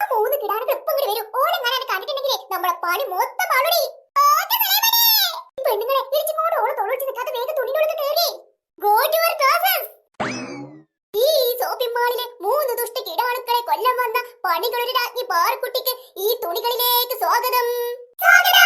ആ മൂന്ന് വരും? നമ്മളെ പണി പെണ്ണുങ്ങളെ വേഗം യുവർ ഈ മാളിലെ മൂന്ന് വന്ന പണികളൊരു രാജ്ഞി പാർക്കുട്ടിക്ക് ഈ തുണികളിലേക്ക് സ്വാഗതം. സ്വാഗതം.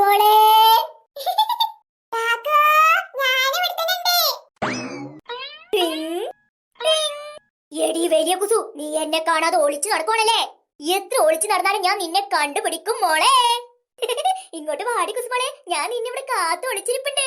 പോളേ എടി വലിയ കുസു നീ എന്നെ കാണാതെ ഒളിച്ചു നടക്കണല്ലേ എത്ര ഒളിച്ചു നടന്നാലും ഞാൻ നിന്നെ കണ്ടുപിടിക്കും മോളെ. ഇങ്ങോട്ട് വാടി കുസുമോളെ ഞാൻ നിന്നെ ഇവിടെ കാത്തു ഒളിച്ചിരിപ്പുണ്ട്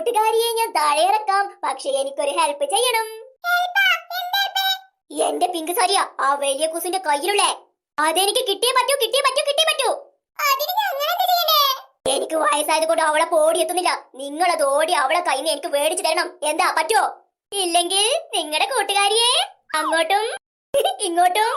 കൂട്ടുകാരിയെ ഞാൻ താഴെ ഇറക്കാം പക്ഷെ എനിക്കൊരു ഹെൽപ്പ് ചെയ്യണം. എന്റെ പിങ്ക് സാരിയ ആ വലിയ കുസിന്റെ കയ്യിലുള്ളേ. അതെനിക്ക് കിട്ടിയേ പറ്റൂ കിട്ടിയേ പറ്റൂ കിട്ടിയേ പറ്റൂ. എനിക്ക് വയസ്സായത് കൊണ്ട് അവളെ ഓടി എത്തുന്നില്ല. നിങ്ങൾ അത് ഓടി അവളെ കയ്യിൽ നിന്ന് എനിക്ക് മേടിച്ചു തരണം. എന്താ പറ്റോ ഇല്ലെങ്കിൽ നിങ്ങളുടെ കൂട്ടുകാരിയെ അങ്ങോട്ടും ഇങ്ങോട്ടും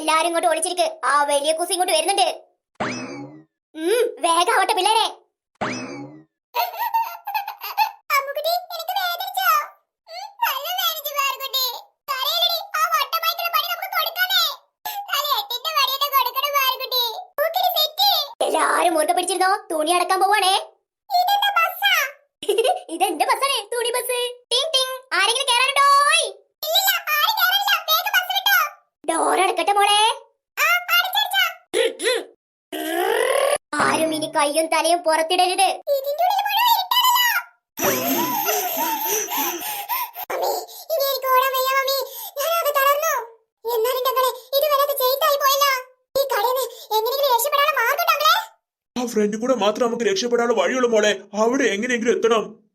എല്ലാരും ഇങ്ങോട്ട് ഒളിച്ചിരിക്ക്. ആ വലിയ കുസി ഇങ്ങോട്ട് വരുന്നുണ്ട്. ഉം വേഗാവട്ടെ പിള്ളേരെ. എല്ലാരും മുറുകെ പിടിച്ചിരുന്നോ? തുണി അടക്കാൻ പോവാണേ. കയ്യും തലയും പുറത്തിടരുത്. ആ മാത്രം മോളെ. എങ്ങനെയെങ്കിലും എത്തണം.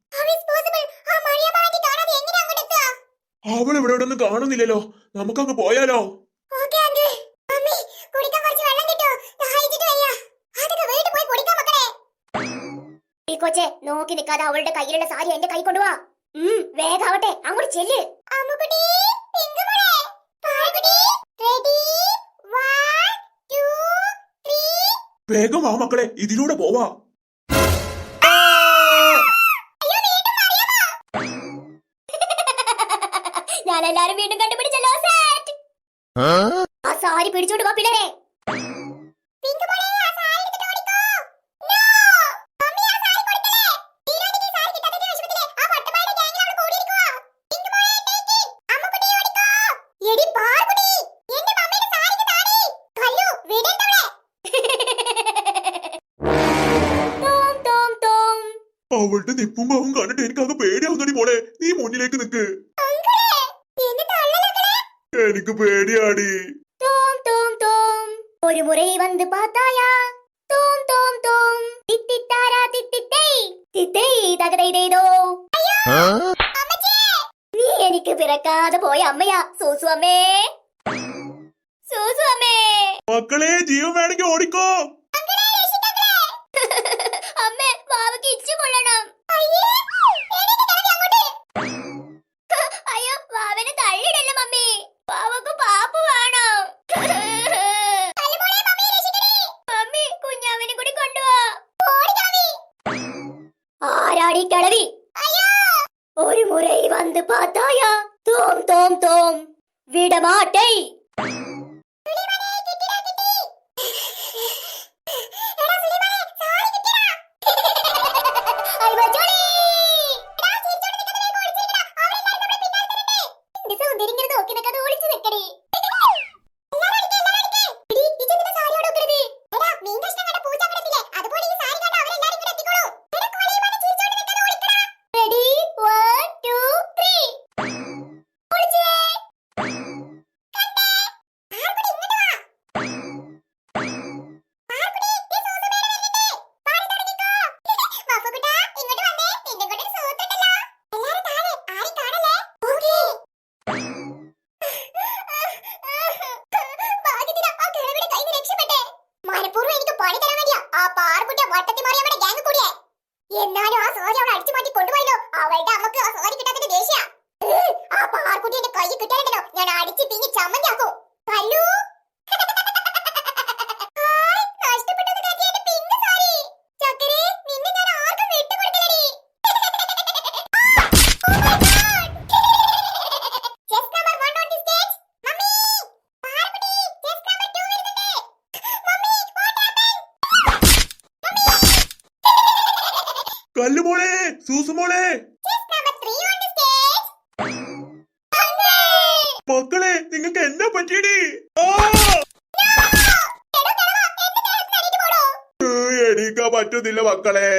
അവൾ ഇവിടെ കാണുന്നില്ലല്ലോ. നമുക്കങ്ങ് പോയാലോ? ഈ നോക്കി നിൽക്കാതെ അവളുടെ കയ്യിലുള്ള സാരി എന്റെ കൈ കൊണ്ടുവാ. ഉം, വേഗാവട്ടെ അങ്ങോട്ട് ചെല്ല്. Ammukutty, പിങ്കുമോളെ, Parukutty, ready? One, two, three. വേഗം വാ മക്കളെ ഇതിലൂടെ പോവാ. ഞാൻ എല്ലാരും വീണ്ടും കണ്ടുപിടിച്ചല്ലോ സെറ്റ് ആ സാരി പിടിച്ചോണ്ട് പോ പിള്ളേരെ. അവളുടെ നിപ്പും പാവും കണ്ടിട്ട് എനിക്കാകെ പേടിയാവുന്നടി മോളെ നീ മുന്നിലേക്ക് നിക്ക് എനിക്ക് പേടിയാടി தோம் தோம் தோம் ஒரு முறை வந்து பார்த்தாயா தோம் தோம் தோம் தித்தித்தாரா தித்தித்தை தித்தை തകതൈതോ നീ എനിക്ക് പിറക്കാതെ പോയ അമ്മയാ സൂസു അമ്മേ സൂസു അമ്മേ മക്കളെ ജീവൻ വേണമെങ്കിൽ ഓടിക്കോ வாராடி கிழவி. ஒரு முறை வந்து பார்த்தாயா? தோம் தோம் தோம். விடமாட்டை ആ പാറുകുട്ട വട്ടത്തി മറിയമ്മയുടെ ഗ്യാങ് കൂടിയേ എന്നാലും ആ സോറി അവൾ അടിച്ചു മാറ്റി കൊണ്ടുപോയല്ലോ. അവളുടെ അമ്മയ്ക്ക് ആ സോറി കിട്ടാത്തതിന്റെ ദേഷ്യ. ആ പാർക്കുട്ടിന്റെ കൈ കിട്ടാനുണ്ടല്ലോ ഞാൻ അടിച്ച് പിങ്ങി ചമ്മന്താക്കും കല്ലു! മറിയാമ്മാച്ചി ഇങ്ങോട്ട് പറ്റുന്നില്ല മക്കളെ.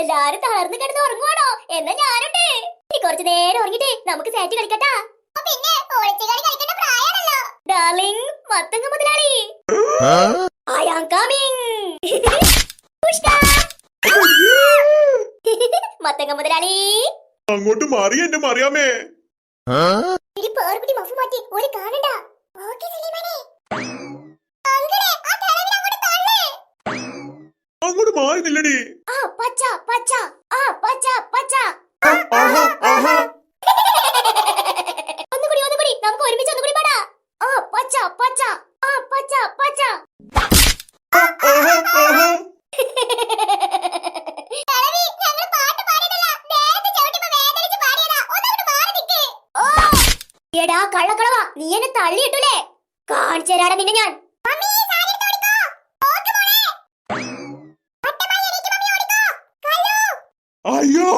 എല്ലാരും തളർന്നു കിടന്ന് ഉറങ്ങുവാണോ? എന്നാ ഞാനുണ്ട്. കുറച്ചു നേരം ഉറങ്ങിട്ടേ നമുക്ക് സാറ്റ് കളിക്കട്ടാ. പിന്നെ പ്രായമാണല്ലോ ഡാർലിംഗ് മത്തങ്ങ മുതലാളി. ഐ ആം കമ്മിങ് മത്തങ്ങ മുതലാളി. അങ്ങോട്ട് മാറി എന്റെ മറിയാമേ ഇനി പേർക്കുട്ടി മഫ് മാറ്റി ഒരു കാണണ്ട. ഓക്കേ സലീമാനെ അങ്ങോട്ട് തള്ളേ അങ്ങോട്ട് മാറി നില്ലടി. ആ പച്ച പച്ച. ആ പച്ച പച്ച. ഒന്നുകൂടി ഒന്നുകൂടി. നമുക്ക് ഒരുമിച്ച് ഒന്നുകൂടി പാടാ ആ പച്ച പച്ച ആ പച്ച പച്ച ആഹാ ആഹാ കിഴവി, ഞങ്ങൾ പാട്ട് പാടിയിട്ടില്ല. നേരത്തെ ചവിട്ടിയപ്പോ വേദനിച്ച് പാടിയതാ. ഒന്നങ്ങോട്ട് മാറി നിക്ക്. എടാ കള്ളക്കളവാ നീ എന്നെ തള്ളിയിട്ടൂലേ കാണിച്ചു തരാടാ നിന്നെ ഞാൻ. അയ്യോ!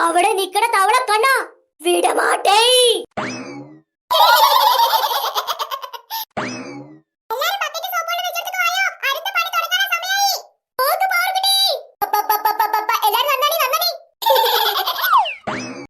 അവിടെ നിക്കണ തവള കണ്ണ വിടമാട്ടേ